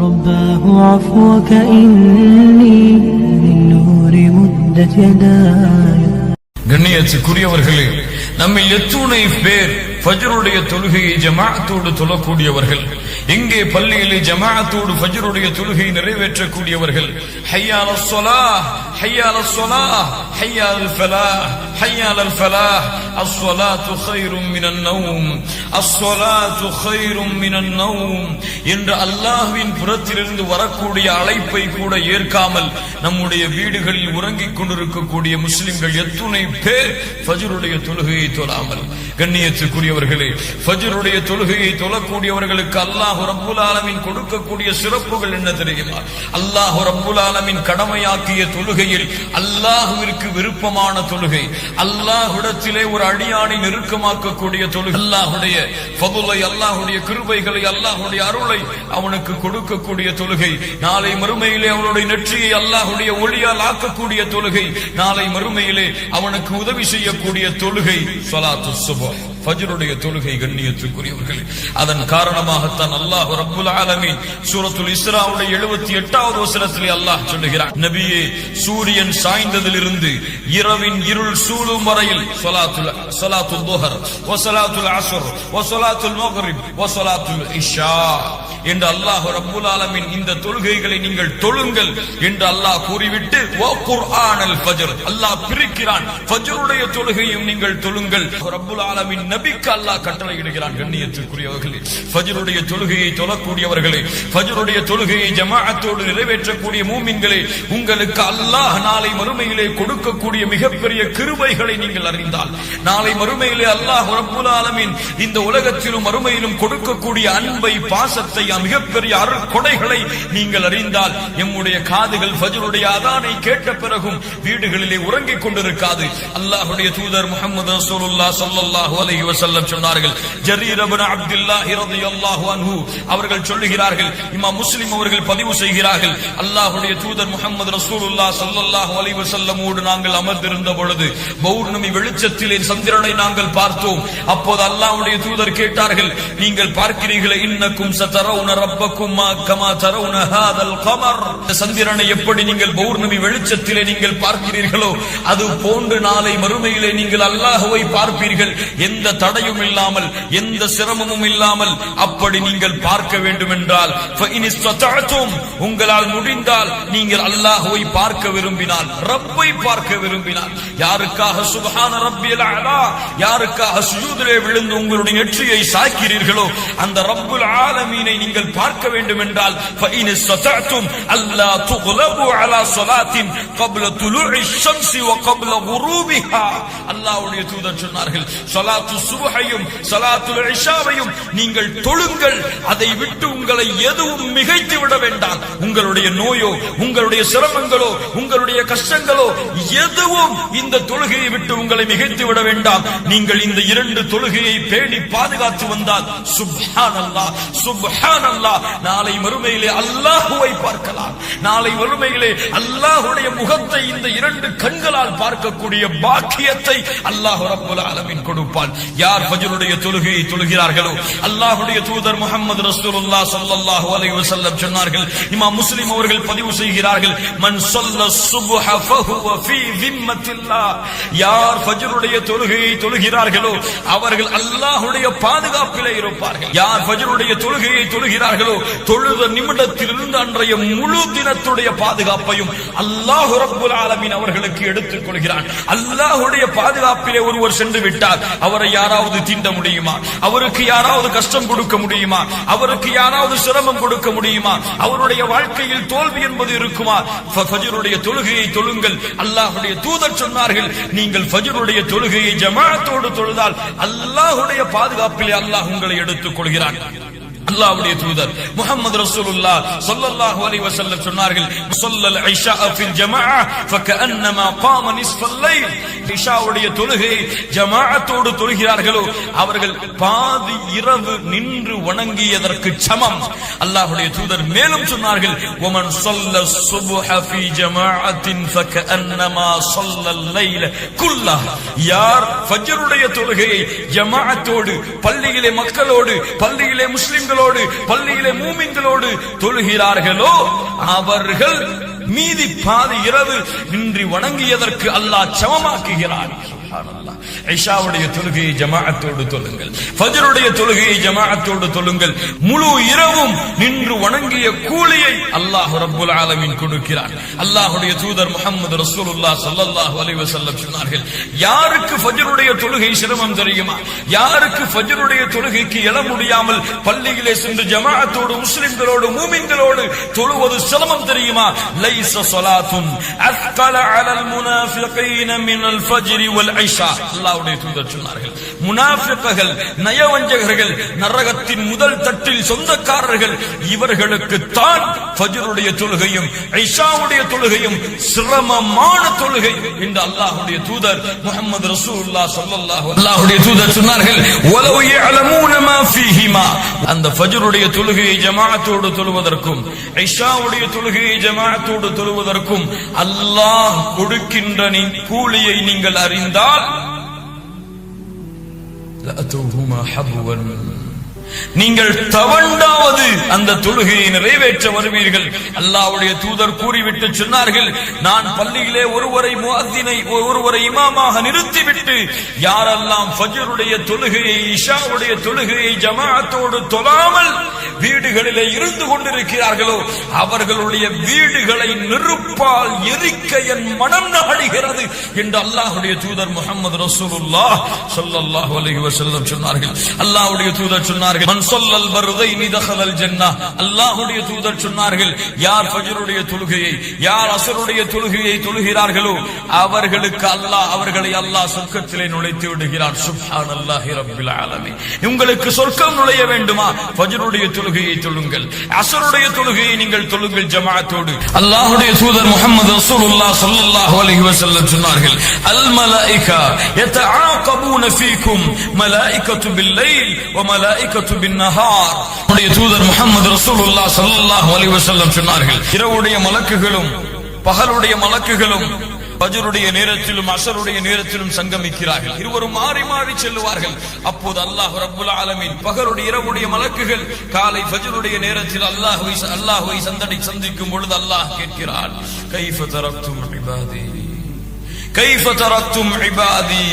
رباه عفوك إني من نور مدت يداي கண்ணியத்துக்குரியவர்களே நம்ம எத்துணை பேர் ஃபஜ்ருடைய தொழுகையை ஜமாஅத்தோடு தொழக்கூடியவர்கள் எங்கே பள்ளியிலே ஜமாஅத்தோடு ஃபஜ்ருடைய தொழுகையை நிறைவேற்றக்கூடியவர்கள் ஹையால சொலா ஹையால சொலா ஹையால் ஃபலா ஹையால் ஃபலா அஸ்ஸலாத்து கைரும் மினன் நௌம் அஸ்ஸலாத்து கைரும் மினன் நௌம் என்று அல்லாஹ்வின் புறத்திலிருந்து வரக்கூடிய அழைப்பை கூட ஏற்காமல் நம்முடைய வீடுகளில் உறங்கிக் கொண்டிருக்கக்கூடிய முஸ்லிம்கள் எத்துணை பேர் ஃபஜ்ருடைய தொழுகையை தொழாமல் கண்ணியத்துக்குரியவர்களே ஃபஜ்ருடைய தொழுகையை தொழக்கூடியவர்களுக்கு அல்லாஹ் ரப்புல் ஆலமின் கொடுக்கக்கூடிய சிறப்புகள் என்ன தெரியுமா? அல்லாஹ் ரப்புல் ஆலமின் கடமையாக்கிய தொழுகையில் அல்லாஹுவிற்கு விருப்பமான தொழுகை அல்லாஹுடத்திலே ஒரு அடியானை நெருக்கமாக்கக்கூடிய தொழுகை அல்லாஹுடைய பதுலை அல்லாஹுடைய கிருபைகளை அல்லாஹுடைய அருளை அவனுக்கு கொடுக்கக்கூடிய தொழுகை நாளை மறுமையிலே அவனுடைய நெற்றியை அல்லாஹுடைய ஒளியால் ஆக்கக்கூடிய தொழுகை நாளை மறுமையிலே அவனுக்கு உதவி செய்யக்கூடிய தொழுகை சொலாத்து சுபம் ஃபஜ்ருடைய தொழுகை கண்ணியத்துக்குரியவர்கள் அதன் காரணமாகத்தான் அல்லாஹ் ரப்புல் ஆலமீன் சூரத்துல் இஸ்ராவுடைய 78வது வசனத்திலே அல்லாஹ் சொல்லுகிறார் நபியே சூரியன் சாய்ந்ததிலிருந்து இரவின் இருள் சூழும் வரையில் ஸலாத்துல் சொலாத்துல் துஹர் வ அசுர் அஸ்ர் வ ஸலாத்துல் இஷா என்று அல்லாஹ் ரப்புல் ஆலமின் இந்த தொழுகைகளை நீங்கள் தொழுங்கள் என்று அல்லாஹ் கூறிவிட்டு வ குர்ஆனல் ஃபஜ்ர் அல்லாஹ் பிரிக்கிறான் ஃபஜ்ருடைய தொழுகையும் நீங்கள் தொழுங்கள். ரப்புல் ஆலமின் நபிக்கு அல்லாஹ் கட்டளையிடுகிறான் கண்ணியத்திற்குரியவர்களே. ஃபஜ்ருடைய தொழுகையை தொழக்கூடியவர்களே ஃபஜ்ருடைய தொழுகையை ஜமாஅத்தோடு நிறைவேற்றக்கூடிய மூமின்களே உங்களுக்கு அல்லாஹ் நாளை மறுமையிலே கொடுக்கக்கூடிய மிகப்பெரிய கிருபைகளை நீங்கள் அறிந்தால் நாளை மறுமையிலே அல்லாஹ் ரப்புல் ஆலமீன் இந்த உலகத்திலும் மறுமையிலும் கொடுக்கக்கூடிய அன்பை பாசத்தை மிகப்பெரிய அருள் கொடைகளை நீங்கள் அறிந்தால் எம்முடைய காதுகள் ஃபஜ்ருடைய அதானை கேட்ட பிறகும் வீடுகளிலே உறங்கிக் கொண்டிருக்காது. அல்லாஹுடைய தூதர் முகமது ரசூலுல்லாஹ் ஸல்லல்லாஹு அலைஹி வஸல்லம் சொன்னார்கள். ஜரீர் இப்னு அப்துல்லாஹ் அன்ஹு அவர்கள் சொல்லுகிறார்கள் இமா முஸ்லிம் அவர்கள் பதிவு செய்கிறார்கள் அல்லாஹுடைய தூதர் முகமது ரசூலுல்லா ஸல்லல்லாஹு அலி வசல்லமோடு நாங்கள் அமர்ந்திருந்த பொழுது பௌர்ணமி வெளிச்சத்திலே சந்திரனை நாங்கள் பார்த்தோம். அப்போது அல்லாஹுடைய தூதர் கேட்டார்கள் நீங்கள் பார்க்கிறீர்களே இன்னக்கும் சதரவுன ரப்பக்கும் மா கமா தரவுன ஹாதல் கமர். சந்திரனை எப்படி நீங்கள் பௌர்ணமி வெளிச்சத்திலே நீங்கள் பார்க்கிறீர்களோ அது போன்று நாளை மறுமையிலே நீங்கள் அல்லாஹுவை பார்ப்பீர்கள். எந்த தடையும் இல்லாமல் எந்த சிரமமும் இல்லாமல் அப்படி நீங்கள் பார்க்க வேண்டும் என்றால் فَإِنِ اسْتَطَعْتُمْ உங்களால் முடிந்தால் நீங்கள் அல்லாஹ்வை பார்க்க விரும்பினால் ரப்பை பார்க்க விரும்பினால் யாருக்காக சுப்ஹான ரப்பியல் அலா யாருக்காக சுஜூதிலே விழுந்து உங்களுடைய நெற்றியை சாய்க்கிறீர்களோ அந்த ரப்புல் ஆலமீனை நீங்கள் பார்க்க வேண்டும் என்றால் فَإِنِ اسْتَطَعْتُمْ أَلَّا تُغْلَبُوا عَلَى صَلَاةٍ قَبْلَ طُلُوعِ الشَّمْسِ وَقَبْلَ غُرُوبِهَا அல்லாஹ்வுடைய தூதர் சொன்னார்கள் ஸலாத்து சுபகையும் ஸலாத்துல் இஷாவையும் நீங்கள் தொழுங்கள். அதை விட்டு உங்களை எதுவும் மிகைத்து விட வேண்டாம். உங்களுடைய நோயோ உங்களுடைய சிரமங்களோ உங்களுடைய கஷ்டங்களோ எதுவும் இந்த தொழுகையை விட்டு உங்களை மிகைத்து விட வேண்டாம். நீங்கள் இந்த இரண்டு தொழுகையை பேணி பாதுகாத்து வந்தால் சுப்ஹானல்லாஹ் அல்லா நாளை மறுமையிலே அல்லாஹுவை பார்க்கலாம். நாளை மறுமையிலே அல்லாஹுடைய முகத்தை இந்த இரண்டு கண்களால் பார்க்கக்கூடிய பாக்கியத்தை அல்லாஹ் ரப்பல் ஆலமீன் கொடுப்பான். யார் ஃபஜ்ருடைய தொழுகையை தொழுகிறார்களோ அல்லாஹுடைய தூதர் முகமது ரசூலுல்லாஹ் ஸல்லல்லாஹு அலைஹி வஸல்லம் சொன்னார்கள் இமாம் முஸ்லிம் அவர்கள் பதிவு செய்கிறார்கள் மன் ஸல்ல சுப்ஹ ஃபஹுவ ஃபீ திம்மத்தில்லாஹ் யார் ஃபஜ்ருடைய தொழுகையை தொழுகிறார்களோ அவர்கள் அல்லாஹ்வுடைய பாதுகாப்பிலே இருப்பார்கள். யார் ஃபஜ்ருடைய தொழுகையை தொழுகிறார்களோ தொழுத நிமிடத்திலிருந்து அன்றைய முழு தினத்துடைய பாதுகாப்பையும் அல்லாஹ் ரப்பல் ஆலமீன் அவர்களுக்கு எடுத்துக் கொள்கிறான். அல்லாஹ்வுடைய பாதுகாப்பிலே ஒருவர் சென்று விட்டார். அவரை யாராவது தீண்ட முடியுமா? அவருக்கு யாராவது கஷ்டம் கொடுக்க முடியுமா? அவருக்கு யாராவது சிரமம் கொடுக்க முடியுமா? அவருடைய வாழ்க்கையில் தோல்வி என்பது இருக்குமா? ஃபஜருடைய ஃபஜ்ருடைய தொழுகையை தொழுங்கள். அல்லாஹுடைய தூதர் சொன்னார்கள் நீங்கள் ஃபஜ்ருடைய தொழுகையை ஜமாத்தோடு தொழுதால் அல்லாஹுடைய பாதுகாப்பிலே அல்லாஹ் உங்களை எடுத்துக் கொள்கிறான் அல்லாஹ்வுடைய தூதர் முஹம்மது ரசூலுல்லாஹ் ஸல்லல்லாஹு அலைஹி வஸல்லம் சொன்னார்கள் முஸல்லல் ஐஷா ஃபில் ஜமாஅ ஃபகன்னமா காம நிஸ்ஃபல் லைல். இஷாவுடைய தொழுகை ஜமாஅத்தோடு தொழுகிறார்களோ அவர்கள் பாதி இரவு நின்று வணங்கியதற்கு சமம். அல்லாஹ்வுடைய தூதர் மேலும் சொன்னார்கள் உமன் ஸல்ல சுப்ஹ ஃபி ஜமாஅத்தின் ஃபகன்னமா ஸல்லல் லைல் குல்லா. யார் ஃபஜ்ருடைய தொழுகையை ஜமாஅத்தோடு பள்ளியிலே மக்களோடு பள்ளியிலே முஸ்லிம்கள் மூமின்களோடு பள்ளியிலே மூமின்களோடு தொழுகிறார்களோ அவர்கள் மீதி பாதி இரவு நின்று வணங்கியதற்கு அல்லாஹ் சமமாக்குகிறார்கள் ஐஷாவுடைய தொழுகையை ஜமாஅத்தோடு தொழுங்கள். ஃபஜ்ருடைய தொழுகையை ஜமாஅத்தோடு தொழுங்கள். முழு இரவும் நின்று வணங்கிய கூலியை அல்லாஹ் ரப்புல் ஆலமின் கொடுக்கிறார். அல்லாஹுடைய தூதர் முகமது ரசூலுல்லா ஸல்லல்லாஹு அலைஹி வஸல்லம் சொன்னார்கள் யாருக்கு ஃபஜ்ருடைய தொழுகை சிரமம் தெரியுமா? யாருக்கு ஃபஜ்ருடைய தொழுகைக்கு எழ முடியாமல் பள்ளியிலே சென்று ஜமாஅத்தோடு முஸ்லிம்களோடு மூமின்களோடு தொழுவது சிரமம் தெரியுமா? லைஸ ஸலாத்துன் அஸ்கல அலல் முனாஃபிகீன மினல் ஃபஜ்ரி வல் ஐஷா. அல்லாவுடைய தூதர் சொன்னார்கள். முனாஃபிக்குகள் நயவஞ்சகர்கள் நரகத்தின் முதல் தட்டில் சொந்தக்காரர்கள் இவர்களுக்கு தான் ஃபஜ்ருடைய தொழுகையும் ஐஷாவுடைய தொழுகையும் சிரமமான தொழுகை என்று அல்லாஹுடைய தூதர் முகமது ரசூல்லா சொல்லல்லாஹு அல்லாஹுடைய தூதர் சொன்னார்கள். வலவ் யஅலமூன மா ஃபீஹிமா. அந்த ஃபஜருடைய தொழுகையை ஜமாஅத்தோடு தொழுவதற்கும் ஐஷாவுடைய தொழுகையை ஜமாஅத்தோடு தொழுவதற்கும் அல்லாஹ் கொடுக்கின்ற நீ கூலியை நீங்கள் அறிந்தால் لأتوهما حبوا நீங்கள் தவண்டாவது அந்த தொழுகையை நிறைவேற்ற வருவீர்கள். அல்லாவுடைய தூதர் கூறிவிட்டு சொன்னார்கள் நான் பள்ளியிலே ஒருவரை முஅத்தினை ஒருவரை இமாமாக நிறுத்திவிட்டு யாரெல்லாம் ஃபஜருடைய தொழுகையை இஷாவுடைய தொழுகையை ஜமாத்தோடு தொழாமல் வீடுகளிலே இருந்து கொண்டிருக்கிறார்களோ அவர்களுடைய வீடுகளை நெருப்பால் எரிக்க என் மனம் நாடுகிறது என்று அல்லாஹுடைய தூதர் முகமது ரசூலுல்லா ஸல்லல்லாஹு அலைஹி வஸல்லம் சொன்னார்கள். அல்லாஹ்வுடைய தூதர் சொன்னார் சொன்னார்கள் மன் ஸல்லல் பர்தைனி தഖலல் ஜன்னah அல்லாஹ்வுடைய தூதர் சொன்னார்கள் யார் ஃபஜ்ருடைய தொழுகையை யார் அசருடைய தொழுகையை தொழுகிறார்களோ அவர்களுக்கு அல்லாஹ் அவர்களை அல்லாஹ் சொர்க்கத்திலே நுழைத்து விடுகிறார். சுப்ஹானல்லாஹி ரப்பில் ஆலமீன். உங்களுக்கு சொர்க்கம் நுழைய வேண்டுமா? ஃபஜ்ருடைய தொழுகையை தொழுங்கள். அசருடைய தொழுகையை நீங்கள் தொழுங்கள் ஜமாஅத்தோடு. அல்லாஹுடைய தூதர் முகமது ரசூலுல்லாஹ் ஸல்லல்லாஹு அலைஹி வஸல்லம் சொன்னார்கள் அல் மலாயிகா யதஆகபூன ஃபீக்கும் மலாயிகத்து பில் லைல் வ மலாயிகத்து பின் நஹார் உடைய தூதர் முகமது ரசூலுல்லா சல்லாஹ் அலைஹி வஸல்லம் சொன்னார்கள் இரவுடைய மலக்குகளும் பகலுடைய மலக்குகளும் பஜருடைய நேரத்திலும் அசருடைய நேரத்திலும் சங்கமிக்கிறார்கள். இருவரும் மாறி மாறி செல்லுவார்கள். அப்போது அல்லாஹ் ரபுல் ஆலமின் பகலுடைய இரவுடைய மலக்குகள் காலை பஜருடைய நேரத்தில் அல்லாஹ்வை அல்லாஹ்வை சந்தடி சந்திக்கும் பொழுது அல்லாஹ் கேட்கிறார் கைஃப தரக்தும் இபாதி. கைஃப இபாதி.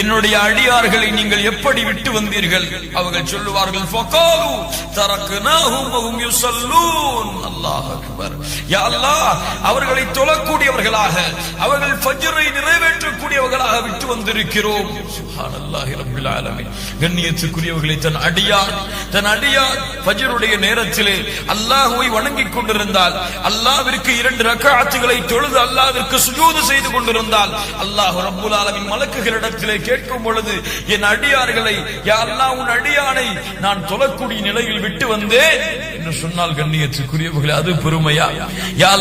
என்னுடைய அடியார்களை நீங்கள் எப்படி விட்டு வந்தீர்கள்? அவர்கள் சொல்லுவார்கள் ஃபகாலு தரக்னாஹும் வஹும் யுஸல்லூன் அல்லாஹ் அக்பர். யா அல்லாஹ் அவர்களை தொழக்கூடியவர்களாக அவர்கள் ஃபஜ்ரை நிறைவேற்றக்கூடியவர்களாக விட்டு வந்திருக்கிறோம். சுப்ஹானல்லாஹி ரப்பில் ஆலமீன். கண்ணியத்துக்குரியவர்களை தன் அடியார் தன் அடியார் ஃபஜ்ருடைய நேரத்திலே அல்லாஹ்வை வணங்கிக் கொண்டிருந்தால் அல்லாஹ்விற்கு இரண்டு ரக்காத்துகளை தொழுது அல்லாஹ்விற்கு சுஜூது செய்து கொண்டிருந்தால் அல்லாஹ் ரப்புல் ஆலமின் மலக்குகளிடத்திலே கேட்கும் பொழுது என் அடியார்களை யா அல்லாஹ் உன் அடியானை நான் தொழக்கூடிய நிலையில் விட்டு வந்தேன். என்று சொன்னால் கண்ணியத்துக்குரியவர்களே அது பெருமையா? யா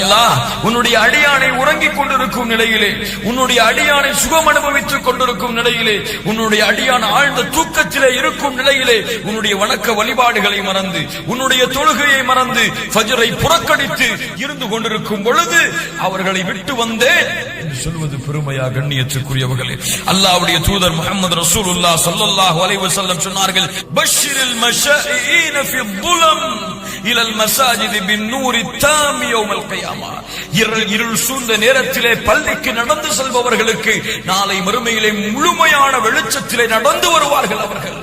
உன்னுடைய அடியானை உறங்கிக் கொண்டிருக்கும் நிலையிலே உன்னுடைய அடியானை சுகம் அனுபவித்துக் கொண்டிருக்கும் நிலையிலே உன்னுடைய அடியான் ஆழ்ந்த தூக்கத்திலே இருக்கும் நிலையிலே உன்னுடைய வணக்க வழிபாடுகளை மறந்து உன்னுடைய தொழுகையை மறந்து ஃபஜ்ரை புறக்கணித்து இருந்து கொண்டிருக்கும் பொழுது அவர்களை விட்டு வந்தேன் என்று சொல்வது பெருமையா கண்ணியத்துக்குரியவர்களே. அல்லாஹ்வுடைய தூதர் முகமது ரசூலுல்லாஹ் ஸல்லல்லாஹு அலைஹி வஸல்லம் சொன்னார்கள் பஷ்ஷிரில் மஷாயின ஃபி இலல் மசாஜிதி பின் நூரி தாமியோமல் கையாமா. இருள் இருள் சூழ்ந்த நேரத்திலே பள்ளிக்கு நடந்து செல்பவர்களுக்கு நாளை மறுமையிலே முழுமையான வெளிச்சத்திலே நடந்து வருவார்கள் அவர்கள்.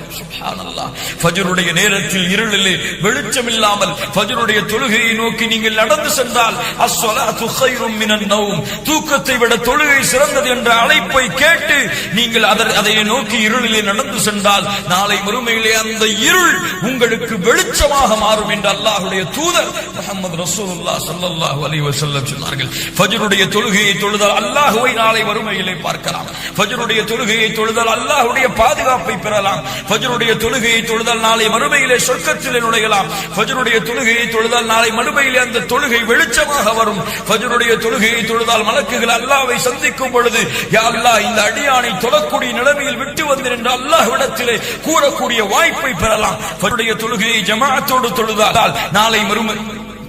ஃபஜருடைய நேரத்தில் இருளிலே வெளிச்சம் இல்லாமல் ஃபஜருடைய தொழுகையை நோக்கி நீங்கள் நடந்து சென்றால் அஸ்வலாத்து கைரும் மினன் நவும் தூக்கத்தை விட தொழுகை சிறந்தது என்ற அழைப்பை கேட்டு நீங்கள் அதர் அதை நோக்கி இருளிலே நடந்து சென்றால் நாளை மறுமையிலே அந்த இருள் உங்களுக்கு வெளிச்சமாக மாறும் என்று அல்லாஹ் அல்லாஹுடைய தூதர் முகமது ரசூலுல்லா சல்லல்லாஹு அலைஹி வஸல்லம் சொன்னார்கள் ஃபஜ்ருடைய தொழுகையை தொழுதால் அல்லாஹுவை நாளை வறுமையிலே பார்க்கலாம். ஃபஜ்ருடைய தொழுகையை தொழுதால் அல்லாஹுடைய பாதுகாப்பை பெறலாம். ஃபஜ்ருடைய தொழுகையை தொழுதால் நாளை மறுமையிலே சொர்க்கத்திலே நுழையலாம். ஃபஜ்ருடைய தொழுகையை தொழுதால் நாளை மறுமையிலே அந்த தொழுகை வெளிச்சமாக வரும். ஃபஜ்ருடைய தொழுகையை தொழுதால் மலக்குகள் அல்லாஹ்வை சந்திக்கும் பொழுது யா அல்லாஹ் இந்த அடியானை தொடக்கூடிய நிலைமையில் விட்டு வந்து நின்று அல்லாஹ்விடத்திலே கூறக்கூடிய வாய்ப்பை பெறலாம். ஃபஜ்ருடைய தொழுகையை ஜமாஅத்தோடு தொழுதால் நாளை மறுமை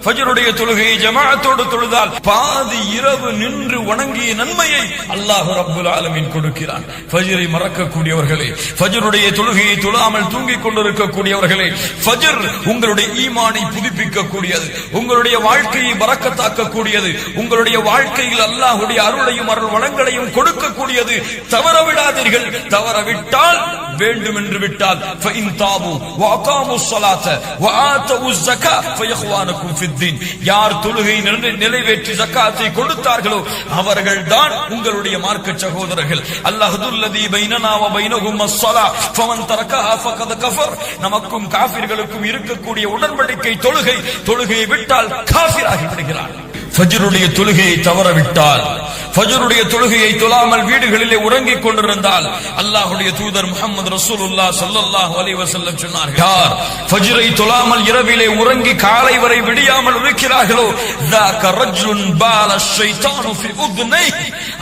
ஃபஜ்ருடைய தொழுகையை ஜமாஅத்தோடு தொழுதால் பாதி இரவு நின்று வணங்கிய நன்மையை அல்லாஹு ரப்புல் ஆலமின் கொடுக்கிறான். ஃபஜ்ரை மறக்கக்கூடியவர்களே ஃபஜ்ருடைய தொழுகையை தொழாமல் தூங்கிக் கொண்டிருக்கக்கூடியவர்களே ஃபஜ்ர் உங்களுடைய ஈமானை புதுப்பிக்க கூடியது உங்களுடைய வாழ்க்கையை பறக்கத்தாக்க கூடியது உங்களுடைய வாழ்க்கையில் அல்லாஹுடைய அருளையும் அருள் வளங்களையும் கொடுக்கக்கூடியது. தவற விடாதீர்கள் தவற விட்டால் வேண்டும் என்று விட்டால் யார் தொழுகை நிறைவேற்றி ஜகாத்தை கொடுத்தார்களோ அவர்கள்தான் உங்களுடைய மார்க்க சகோதரர்கள். அல்லாஹுல்லதி பைனனாவ பைனகும் அஸ்ஸலா ஃபமன் தரக்கஹா ஃபகத் கஃபர். நமக்கும் காஃபிர்களுக்கும் இருக்கக்கூடிய உடன்படிக்கை தொழுகை தொழுகையை விட்டால் காஃபிராகி விடுகிறார்கள் ஃபஜ்ருடைய தொழுகையை தவறவிட்டால் ஃபஜ்ருடைய தொழுகையை தொழாமல் வீடுகளிலே உறங்கிக் கொண்டிருந்தால் அல்லாஹ்வுடைய தூதர் முஹம்மது ரசூலுல்லாஹ் ஸல்லல்லாஹு அலைஹி வஸல்லம் சொன்னார்கள் யார் ஃபஜ்ரை தொழாமல் இரவிலே உறங்கி காலை வரை விடியாமல் இருக்கிறார்களோ ذاك رجل بال الشيطان في اذنيه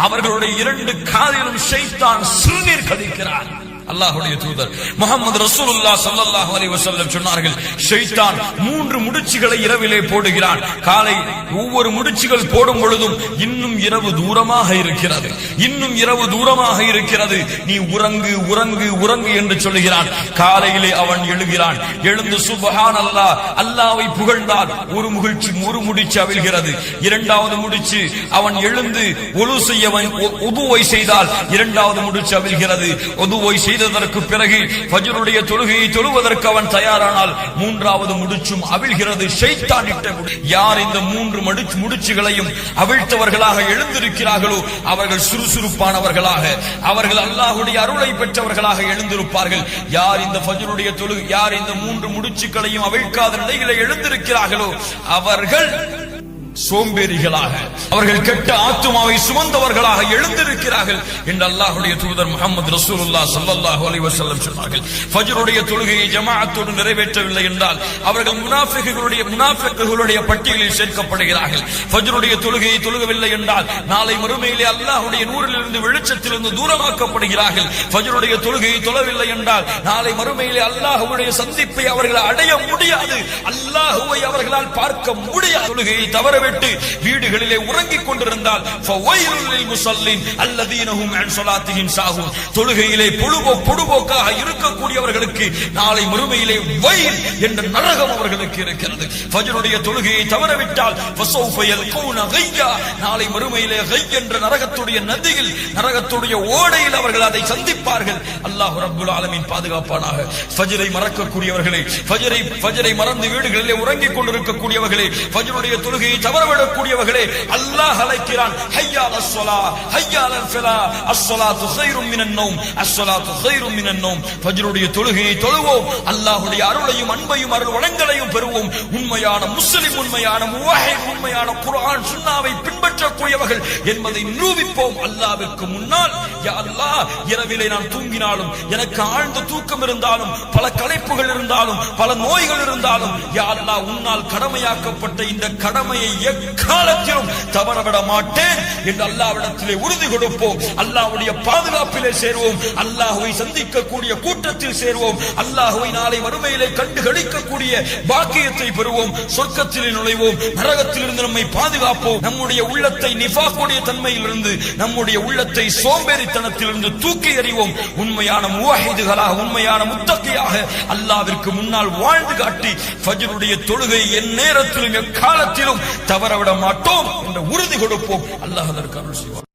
அவர்களுடைய இரண்டு காதிலும் ஷைத்தான் சிறுநீர் கழிக்கிறார் அல்லாஹுடைய தூதர். முகமது ரசூலுல்லா ஸல்லல்லாஹு அலி வசல்லம் சொன்னார்கள் ஷைத்தான் மூன்று முடிச்சுகளை இரவிலே போடுகிறான். காலை ஒவ்வொரு முடிச்சுகள் போடும் பொழுதும் இன்னும் இரவு தூரமாக இருக்கிறது. இன்னும் இரவு தூரமாக இருக்கிறது. நீ உறங்கு உறங்கு உறங்கு என்று சொல்லுகிறான். காலையிலே அவன் எழுகிறான். எழுந்து சுபஹான் அல்லாஹ் அல்லாவை புகழ்ந்தால் ஒரு முகிழ்ச்சி ஒரு முடிச்சு அவிழ்கிறது. இரண்டாவது முடிச்சு அவன் எழுந்து ஒழு செய்யவன் உதுவை செய்தால் இரண்டாவது முடிச்சு அவிழ்கிறது. உதுவை செய்ததற்கு பிறகு பஜருடைய தொழுகையை தொழுவதற்கு அவன் தயாரானால் மூன்றாவது முடிச்சும் அவிழ்கிறது. யார் இந்த மூன்று மடிச்சு முடிச்சுகளையும் அவிழ்த்தவர்களாக எழுந்திருக்கிறார்களோ அவர்கள் சுறுசுறுப்பானவர்களாக அவர்கள் அல்லாஹுடைய அருளை பெற்றவர்களாக எழுந்திருப்பார்கள். யார் இந்த பஜருடைய தொழு யார் இந்த மூன்று முடிச்சுகளையும் அவிழ்க்காத நிலையில எழுந்திருக்கிறார்களோ அவர்கள் சோம்பேறிகளாக அவர்கள் கெட்ட ஆத்துமாவை சுமந்தவர்களாக எழுந்திருக்கிறார்கள் என்று அல்லாஹுடைய தூதர் முகமது ரசூலுல்லா சல்லாஹு அலிவசல்லம் சொன்னார்கள். ஃபஜ்ருடைய தொழுகையை ஜமாஅத்தோடு நிறைவேற்றவில்லை என்றால் அவர்கள் முனாஃபிகளுடைய முனாஃபிகளுடைய பட்டியலில் சேர்க்கப்படுகிறார்கள். ஃபஜ்ருடைய தொழுகையை தொழுகவில்லை என்றால் நாளை மறுமையிலே அல்லாஹுடைய நூறிலிருந்து வெளிச்சத்திலிருந்து தூரமாக்கப்படுகிறார்கள். ஃபஜ்ருடைய தொழுகையை தொழவில்லை என்றால் நாளை மறுமையிலே அல்லாஹுடைய சந்திப்பை அவர்கள் அடைய முடியாது. அல்லாஹுவை அவர்களால் பார்க்க முடியாது. தொழுகையை தவறவே விட்டு வீடுகளிலே உறங்கிக் கொண்டிருந்தால் தொழுகையிலே பொழுபோ பொடுபோக்காக இருக்கக்கூடியவர்களுக்கு நாளை மறுமையிலே வயல் என்ற நரகம் அவர்களுக்கு இருக்கிறது. ஃபஜ்ருடைய தொழுகையை தவறவிட்டால் நாளை மறுமையிலே கை என்ற நரகத்துடைய நதியில் நரகத்துடைய ஓடையில் அவர்கள் அதை சந்திப்பார்கள். அல்லாஹ் ரபுல் ஆலமின் பாதுகாப்பானாக. ஃபஜரை மறக்கக்கூடியவர்களே ஃபஜரை ஃபஜரை மறந்து வீடுகளிலே உறங்கிக் கொண்டிருக்கக்கூடியவர்களே ஃபஜருடைய தொழுகையை தவறவிடக்கூடியவர்களே அல்லாஹ் அழைக்கிறான் ஹையால் அஸ்ஸலா ஹையால் அலல் ஃபலா அஸ்ஸலாத்து கைரும் மினன் நௌம் அஸ்ஸலாத்து கைரும் மினன் நௌம் ஃபஜ்ருடைய தொழுகையை தொழுவோம் அல்லாஹ்வுடைய அருளையும் அன்பையும் அருள் வளங்களையும் பெறுவோம். உண்மையான முஸ்லிம் உண்மையான முவாஹித் உண்மையான குர்ஆன் சுன்னாவை பின்பற்றக்கூடியவர்கள் என்பதை நிரூபிப்போம் அல்லாவிற்கு முன்னால். யா அல்லாஹ் இரவிலே நான் தூங்கினாலும் எனக்கு ஆழ்ந்த தூக்கம் இருந்தாலும் பல களைப்புகள் இருந்தாலும் பல நோய்கள் இருந்தாலும் யா அல்லாஹ் உன்னால் கடமையாக்கப்பட்ட இந்த கடமையை எக்காலத்திலும் தவறவிட மாட்டேன் என்று அல்லாவிடத்திலே உறுதி கொடுப்போம். அல்லாஹ்வுடைய பாதுகாப்பிலே சேருவோம். அல்லாஹ்வை சந்திக்கக்கூடிய கூட்டத்தில் சேருவோம். அல்லாஹுவை நாளை வறுமையிலே கண்டு கழிக்கக்கூடிய பாக்கியத்தை பெறுவோம். சொர்க்கத்திலே நுழைவோம். நரகத்திலிருந்து நம்மை பாதுகாப்போம். நம்முடைய உள்ளத்தை நிஃபாக்குடைய தன்மையிலிருந்து நம்முடைய உள்ளத்தை சோம்பேறித்தனத்திலிருந்து தூக்கி எறிவோம். உண்மையான முவாஹிதுகளாக உண்மையான முத்தகையாக அல்லாவிற்கு முன்னால் வாழ்ந்து காட்டி ஃபஜ்ருடைய தொழுகை என் நேரத்திலும் எக்காலத்திலும் தவறவிட மாட்டோம் என்ற உறுதி கொடுப்போம். அல்லாஹ் அதற்கு அருள் செய்வார்